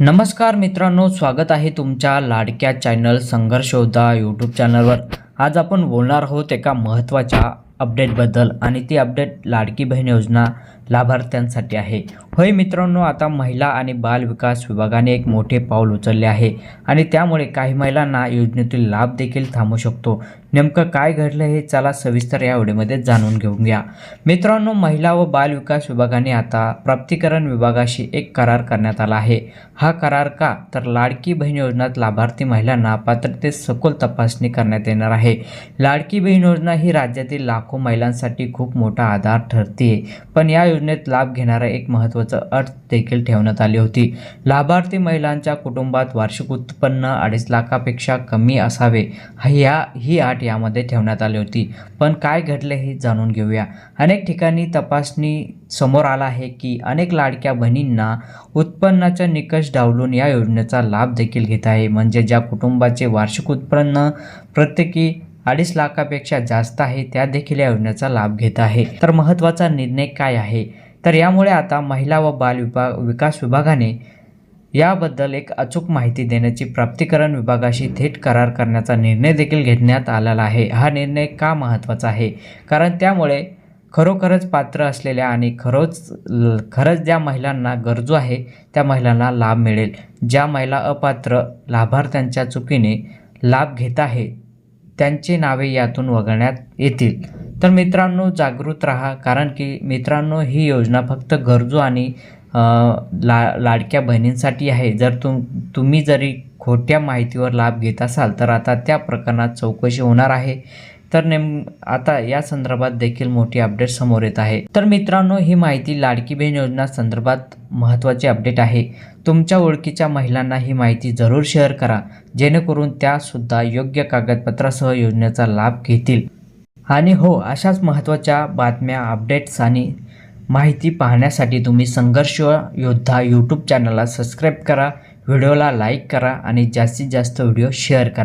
नमस्कार मित्रांनो स्वागत आहे तुमच्या लाडक्या चॅनल संघर्ष योद्धा यूट्यूब चॅनलवर. आज आपण बोलणार आहोत एका महत्त्वाच्या अपडेटबद्दल आणि ती अपडेट लाडकी बहीण योजना लाभार्थ्यांसाठी आहे. होय मित्रांनो आता महिला आणि बाल विकास विभागाने एक मोठे पाऊल उचलले आहे आणि त्यामुळे काही महिलांना योजनेतील लाभ देखील थांबू शकतो. नेमकं काय घडलं हे चला सविस्तर या व्हिडिओमध्ये जाणून घेऊन घ्या. मित्रांनो महिला व बाल विकास विभागाने आता प्राप्तिकरण विभागाशी एक करार करण्यात आला आहे. हा करार का? तर लाडकी बहीण योजनात लाभार्थी महिलांना पात्रतेत सखोल तपासणी करण्यात येणार आहे. लाडकी बहीण योजना ही राज्यातील लाखो महिलांसाठी खूप मोठा आधार ठरते पण या योजनेत लाभ घेणारा एक महत्त्वाचं अट देखील ठेवण्यात आली होती. लाभार्थी महिलांच्या कुटुंबात वार्षिक उत्पन्न अडीच लाखापेक्षा कमी असावे. ह्या ही अट यामध्ये ठेवण्यात आली होती. पण काय घडले हे जाणून घेऊया. अनेक ठिकाणी तपासणी समोर आला आहे की अनेक लाडक्या बहिणींना उत्पन्नाचा निकष डावलून या योजनेचा लाभ देखील घेत आहे. म्हणजे ज्या कुटुंबाचे वार्षिक उत्पन्न प्रत्येकी अडीच लाखापेक्षा जास्त आहे त्या देखील या योजनेचा लाभ घेत आहे. तर महत्त्वाचा निर्णय काय आहे? तर यामुळे आता महिला व बाल विभाग विकास विभागाने याबद्दल एक अचूक माहिती देण्याची प्राप्तिकरण विभागाशी थेट करार करण्याचा निर्णय देखील घेण्यात आलेला आहे. हा निर्णय का महत्त्वाचा आहे? कारण त्यामुळे खरोखरच पात्र असलेल्या आणि खरोच खरंच ज्या महिलांना गरजू आहे त्या महिलांना लाभ मिळेल. ज्या महिला अपात्र लाभार्थ्यांच्या चुकीने लाभ घेत आहे त्यांची नावे यातून वगळण्यात येतील. तर मित्रांनो जागृत राहा कारण की मित्रांनो ही योजना फक्त गरजू आणि ला लाडक्या बहिणींसाठी आहे. जर तुम तुम्ही जरी खोट्या माहितीवर लाभ घेत असाल तर आता त्या प्रकरणात चौकशी होणार आहे. तर नेम आता या संदर्भात देखील मोठी अपडेट समोर येत आहे. तर मित्रांनो ही माहिती लाडकी बहीण योजना संदर्भात महत्त्वाची अपडेट आहे. तुमच्या ओळखीच्या महिलांना ही माहिती जरूर शेअर करा. जेणेकरून त्यासुद्धा योग्य कागदपत्रासह योजनेचा लाभ घेतील. आणि हो अशाच महत्त्वाच्या बातम्या अपडेट्स आणि माहिती पाहण्यासाठी तुम्ही संघर्ष योद्धा यूट्यूब चॅनलला सबस्क्राईब करा व्हिडिओला लाईक करा आणि जास्तीत जास्त व्हिडिओ शेअर करा.